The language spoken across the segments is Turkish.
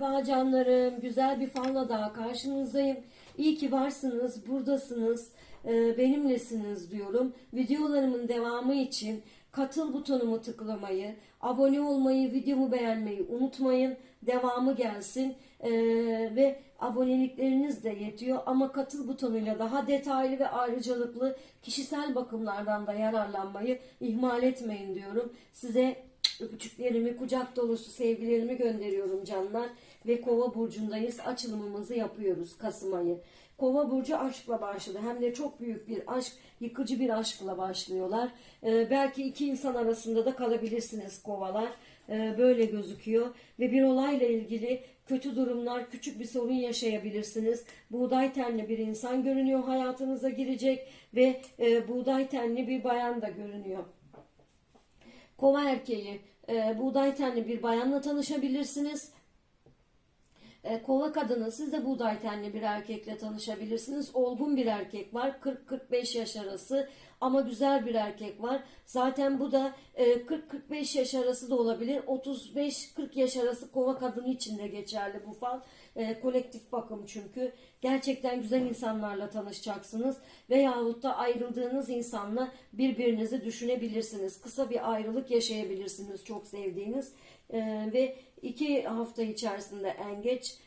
Merhaba canlarım, güzel bir falla daha karşınızdayım. İyi ki varsınız, buradasınız, e, benimlesiniz diyorum. Videolarımın devamı için katıl butonumu tıklamayı, abone olmayı, videomu beğenmeyi unutmayın. Devamı gelsin E, ve abonelikleriniz de yetiyor ama katıl butonuyla daha detaylı ve ayrıcalıklı kişisel bakımlardan da yararlanmayı ihmal etmeyin diyorum. Size Öpücüklerimi, kucak dolusu sevgilerimi gönderiyorum canlar. Ve Kova burcundayız. Açılımımızı yapıyoruz Kasım ayı. Kova burcu aşkla başladı. Hem de çok büyük bir aşk, yıkıcı bir aşkla başlıyorlar. Ee, belki iki insan arasında da kalabilirsiniz kovalar. Ee, böyle gözüküyor. Ve bir olayla ilgili kötü durumlar, küçük bir sorun yaşayabilirsiniz. Buğday tenli bir insan görünüyor hayatınıza girecek ve e, buğday tenli bir bayan da görünüyor. Kova erkeği, e, buğday tenli bir bayanla tanışabilirsiniz. E, kova kadını, siz de buğday tenli bir erkekle tanışabilirsiniz. Olgun bir erkek var, 40-45 yaş arası ama güzel bir erkek var. Zaten bu da e, 40-45 yaş arası da olabilir. 35-40 yaş arası kova kadını için de geçerli bu fal. E, kolektif bakım çünkü. Gerçekten güzel insanlarla tanışacaksınız. Veyahut da ayrıldığınız insanla birbirinizi düşünebilirsiniz. Kısa bir ayrılık yaşayabilirsiniz çok sevdiğiniz. E, ve iki hafta içerisinde en geç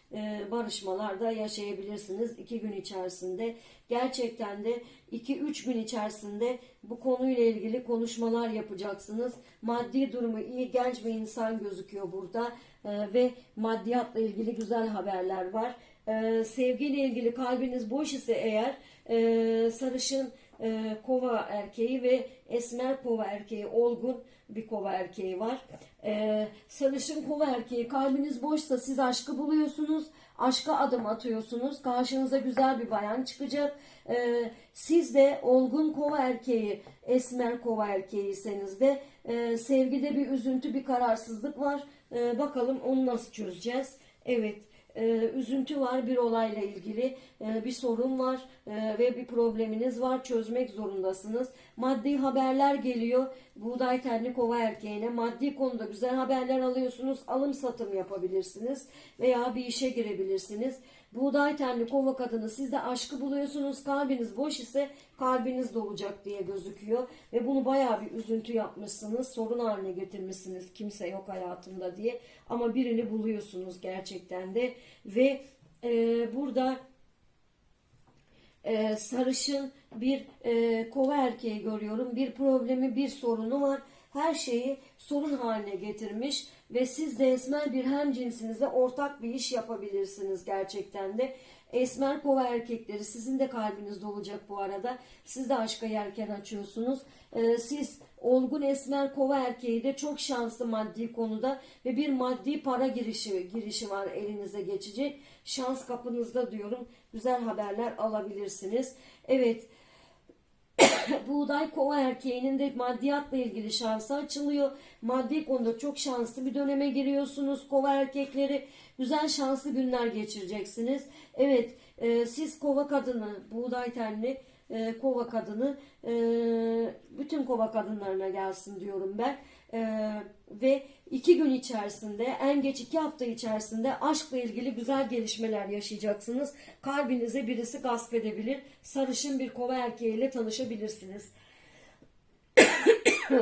barışmalarda yaşayabilirsiniz. iki gün içerisinde. Gerçekten de 2-3 gün içerisinde bu konuyla ilgili konuşmalar yapacaksınız. Maddi durumu iyi genç bir insan gözüküyor burada E, ve maddiyatla ilgili güzel haberler var. E, sevgiyle ilgili kalbiniz boş ise eğer e, sarışın e, kova erkeği ve esmer kova erkeği olgun bir kova erkeği var. E, sarışın kova erkeği kalbiniz boşsa siz aşkı buluyorsunuz. Aşka adım atıyorsunuz. Karşınıza güzel bir bayan çıkacak. E, siz de olgun kova erkeği, esmer kova erkeğiyseniz de e, sevgide bir üzüntü, bir kararsızlık var. E, bakalım onu nasıl çözeceğiz? Evet e, üzüntü var bir olayla ilgili e, bir sorun var e, ve bir probleminiz var çözmek zorundasınız. Maddi haberler geliyor buğday tenli kova erkeğine maddi konuda güzel haberler alıyorsunuz alım satım yapabilirsiniz veya bir işe girebilirsiniz. Buğday tenli kova kadını siz de aşkı buluyorsunuz. Kalbiniz boş ise kalbiniz dolacak diye gözüküyor. Ve bunu bayağı bir üzüntü yapmışsınız sorun haline getirmişsiniz kimse yok hayatımda diye. Ama birini buluyorsunuz gerçekten de. Ve e, burada e, sarışın bir e, kova erkeği görüyorum. Bir problemi, bir sorunu var. Her şeyi sorun haline getirmiş ve siz de esmer bir hem cinsinizle ortak bir iş yapabilirsiniz gerçekten de. Esmer kova erkekleri sizin de kalbiniz dolacak bu arada. Siz de aşka yelken açıyorsunuz. E, siz olgun esmer kova erkeği de çok şanslı maddi konuda ve bir maddi para girişi girişi var elinize geçecek. Şans kapınızda diyorum. Güzel haberler alabilirsiniz. Evet. Buğday kova erkeğinin de maddiyatla ilgili şansı açılıyor. Maddi konuda çok şanslı bir döneme giriyorsunuz kova erkekleri. Güzel şanslı günler geçireceksiniz. Evet e, siz kova kadını, buğday tenli e, kova kadını e, bütün kova kadınlarına gelsin diyorum ben. E, ve iki gün içerisinde en geç iki hafta içerisinde aşkla ilgili güzel gelişmeler yaşayacaksınız. Kalbinize birisi gasp edebilir. Sarışın bir kova erkeğiyle tanışabilirsiniz.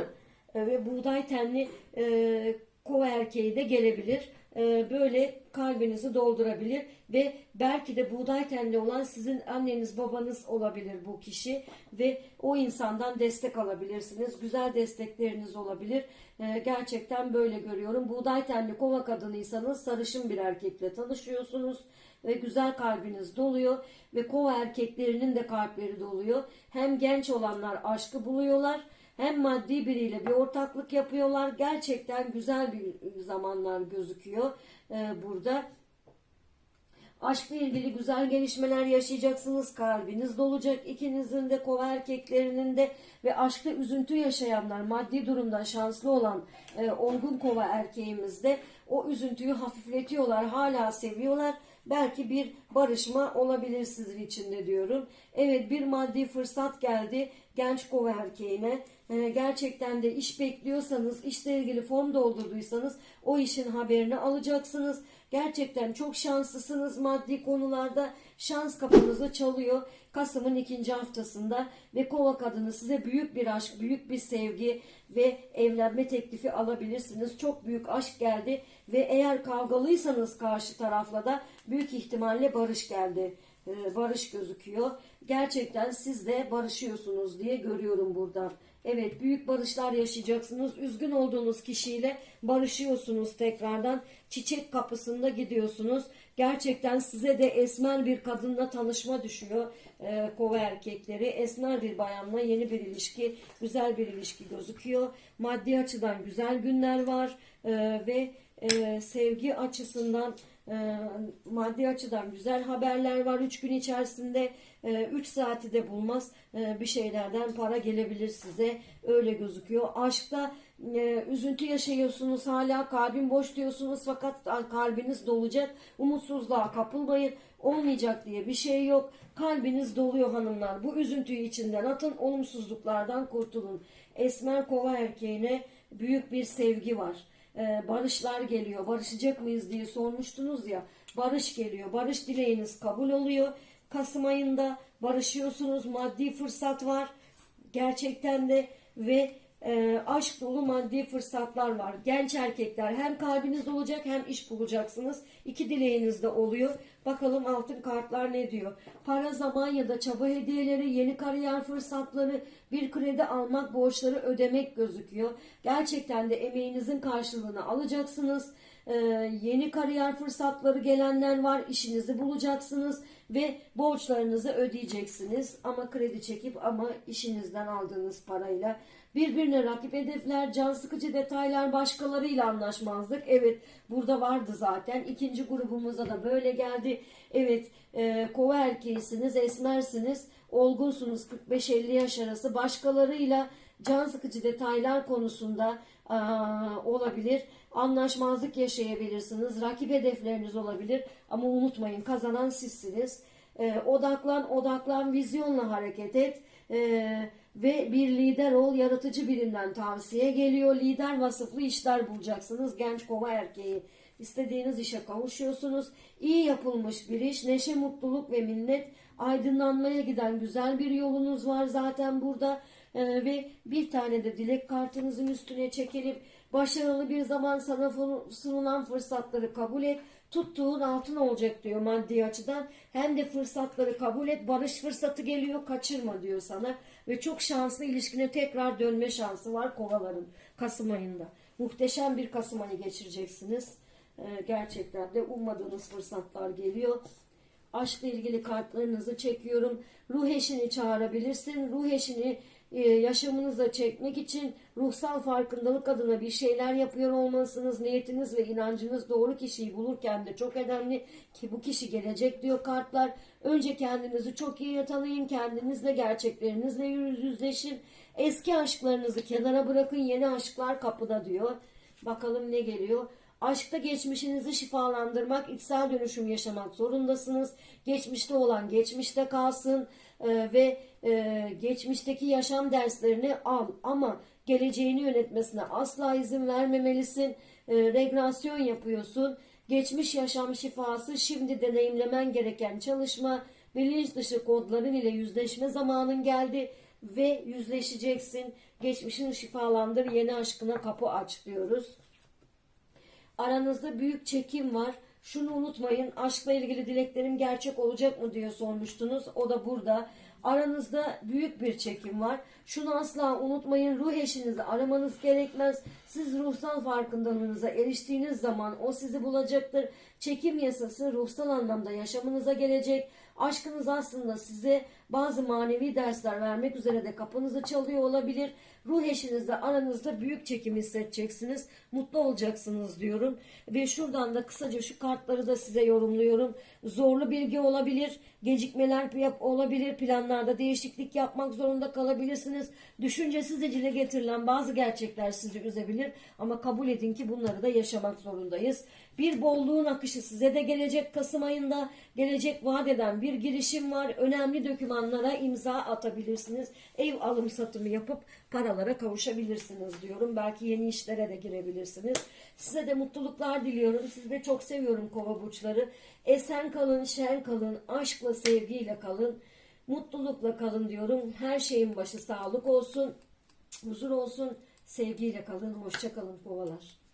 ve buğday tenli e, kova erkeği de gelebilir. E, böyle kalbinizi doldurabilir ve belki de buğday tenli olan sizin anneniz babanız olabilir bu kişi ve o insandan destek alabilirsiniz. Güzel destekleriniz olabilir. E, gerçekten böyle görüyorum. Buğday tenli kova kadınıysanız sarışın bir erkekle tanışıyorsunuz ve güzel kalbiniz doluyor ve kova erkeklerinin de kalpleri doluyor. Hem genç olanlar aşkı buluyorlar hem maddi biriyle bir ortaklık yapıyorlar. Gerçekten güzel bir zamanlar gözüküyor e, burada. Aşkla ilgili güzel gelişmeler yaşayacaksınız. Kalbiniz dolacak. İkinizin de kova erkeklerinin de ve aşkta üzüntü yaşayanlar, maddi durumda şanslı olan e, olgun kova erkeğimiz de o üzüntüyü hafifletiyorlar. Hala seviyorlar. Belki bir barışma olabilir sizin için de diyorum. Evet bir maddi fırsat geldi genç kova erkeğine. Ee, gerçekten de iş bekliyorsanız, işle ilgili form doldurduysanız o işin haberini alacaksınız. Gerçekten çok şanslısınız maddi konularda. Şans kapınızı çalıyor. Kasım'ın ikinci haftasında ve kova kadını size büyük bir aşk, büyük bir sevgi ve evlenme teklifi alabilirsiniz. Çok büyük aşk geldi ve eğer kavgalıysanız karşı tarafla da büyük ihtimalle barış geldi. Ee, Barış gözüküyor. Gerçekten siz de barışıyorsunuz diye görüyorum buradan. Evet büyük barışlar yaşayacaksınız. Üzgün olduğunuz kişiyle barışıyorsunuz tekrardan. Çiçek kapısında gidiyorsunuz. Gerçekten size de esmer bir kadınla tanışma düşüyor. Ee, kova erkekleri. Esmer bir bayanla yeni bir ilişki, güzel bir ilişki gözüküyor. Maddi açıdan güzel günler var. Ee, ve e, sevgi açısından e, maddi açıdan güzel haberler var. 3 gün içerisinde 3 saati de bulmaz e, bir şeylerden para gelebilir size. Öyle gözüküyor. Aşkta e, üzüntü yaşıyorsunuz hala kalbin boş diyorsunuz fakat kalbiniz dolacak. Umutsuzluğa kapılmayın. Olmayacak diye bir şey yok. Kalbiniz doluyor hanımlar. Bu üzüntüyü içinden atın. Olumsuzluklardan kurtulun. Esmer kova erkeğine büyük bir sevgi var e, barışlar geliyor. Barışacak mıyız diye sormuştunuz ya. Barış geliyor. Barış dileğiniz kabul oluyor. Kasım ayında barışıyorsunuz. Maddi fırsat var. Gerçekten de ve e, aşk dolu maddi fırsatlar var. Genç erkekler hem kalbiniz olacak hem iş bulacaksınız. İki dileğiniz de oluyor. Bakalım altın kartlar ne diyor? Para, zaman ya da çaba hediyeleri, yeni kariyer fırsatları, bir kredi almak, borçları ödemek gözüküyor. Gerçekten de emeğinizin karşılığını alacaksınız. Ee, yeni kariyer fırsatları gelenler var. İşinizi bulacaksınız ve borçlarınızı ödeyeceksiniz. Ama kredi çekip ama işinizden aldığınız parayla birbirine rakip hedefler, can sıkıcı detaylar, başkalarıyla anlaşmazlık. Evet burada vardı zaten. İkinci grubumuza da böyle geldi. Evet e, kova erkeğisiniz, esmersiniz, olgunsunuz 45-50 yaş arası. Başkalarıyla can sıkıcı detaylar konusunda aa, olabilir. Anlaşmazlık yaşayabilirsiniz. Rakip hedefleriniz olabilir. Ama unutmayın kazanan sizsiniz. E, odaklan, odaklan, vizyonla hareket et. E, ve bir lider ol, yaratıcı birinden tavsiye geliyor. Lider vasıflı işler bulacaksınız. Genç kova erkeği. İstediğiniz işe kavuşuyorsunuz. İyi yapılmış bir iş, neşe, mutluluk ve minnet, aydınlanmaya giden güzel bir yolunuz var zaten burada. Ee, ve bir tane de dilek kartınızın üstüne çekelim. Başarılı bir zaman sana sunulan fırsatları kabul et. Tuttuğun altın olacak diyor maddi açıdan. Hem de fırsatları kabul et. Barış fırsatı geliyor kaçırma diyor sana. Ve çok şanslı ilişkine tekrar dönme şansı var kovaların Kasım ayında. Muhteşem bir Kasım ayı geçireceksiniz. Ee, gerçekten de ummadığınız fırsatlar geliyor. Aşkla ilgili kartlarınızı çekiyorum. Ruh eşini çağırabilirsin. Ruh eşini e, yaşamınıza çekmek için ruhsal farkındalık adına bir şeyler yapıyor olmalısınız. Niyetiniz ve inancınız doğru kişiyi bulurken de çok önemli ki bu kişi gelecek diyor kartlar. Önce kendinizi çok iyi tanıyın. Kendinizle gerçeklerinizle yüzleşin. Eski aşklarınızı kenara bırakın. Yeni aşklar kapıda diyor. Bakalım ne geliyor. Aşkta geçmişinizi şifalandırmak, içsel dönüşüm yaşamak zorundasınız. Geçmişte olan geçmişte kalsın e, ve e, geçmişteki yaşam derslerini al ama geleceğini yönetmesine asla izin vermemelisin. E, regresyon yapıyorsun. Geçmiş yaşam şifası şimdi deneyimlemen gereken çalışma, bilinç dışı kodların ile yüzleşme zamanın geldi ve yüzleşeceksin. Geçmişini şifalandır, yeni aşkına kapı aç diyoruz. Aranızda büyük çekim var. Şunu unutmayın. Aşkla ilgili dileklerim gerçek olacak mı diye sormuştunuz. O da burada. Aranızda büyük bir çekim var. Şunu asla unutmayın. Ruh eşinizi aramanız gerekmez. Siz ruhsal farkındalığınıza eriştiğiniz zaman o sizi bulacaktır. Çekim yasası ruhsal anlamda yaşamınıza gelecek. Aşkınız aslında size bazı manevi dersler vermek üzere de kapınızı çalıyor olabilir. Ruh eşinizle aranızda büyük çekim hissedeceksiniz. Mutlu olacaksınız diyorum. Ve şuradan da kısaca şu kartları da size yorumluyorum. Zorlu bilgi olabilir. Gecikmeler yap olabilir. Planlarda değişiklik yapmak zorunda kalabilirsiniz. Düşüncesiz dile getirilen bazı gerçekler sizi üzebilir. Ama kabul edin ki bunları da yaşamak zorundayız. Bir bolluğun akışı size de gelecek Kasım ayında gelecek vaat eden bir girişim var. Önemli dokümanlara imza atabilirsiniz. Ev alım satımı yapıp paralara kavuşabilirsiniz diyorum. Belki yeni işlere de girebilirsiniz. Size de mutluluklar diliyorum. Sizi de çok seviyorum kova burçları. Esen kalın, şen kalın, aşkla, sevgiyle kalın. Mutlulukla kalın diyorum. Her şeyin başı sağlık olsun, huzur olsun. Sevgiyle kalın. Hoşça kalın kovalar.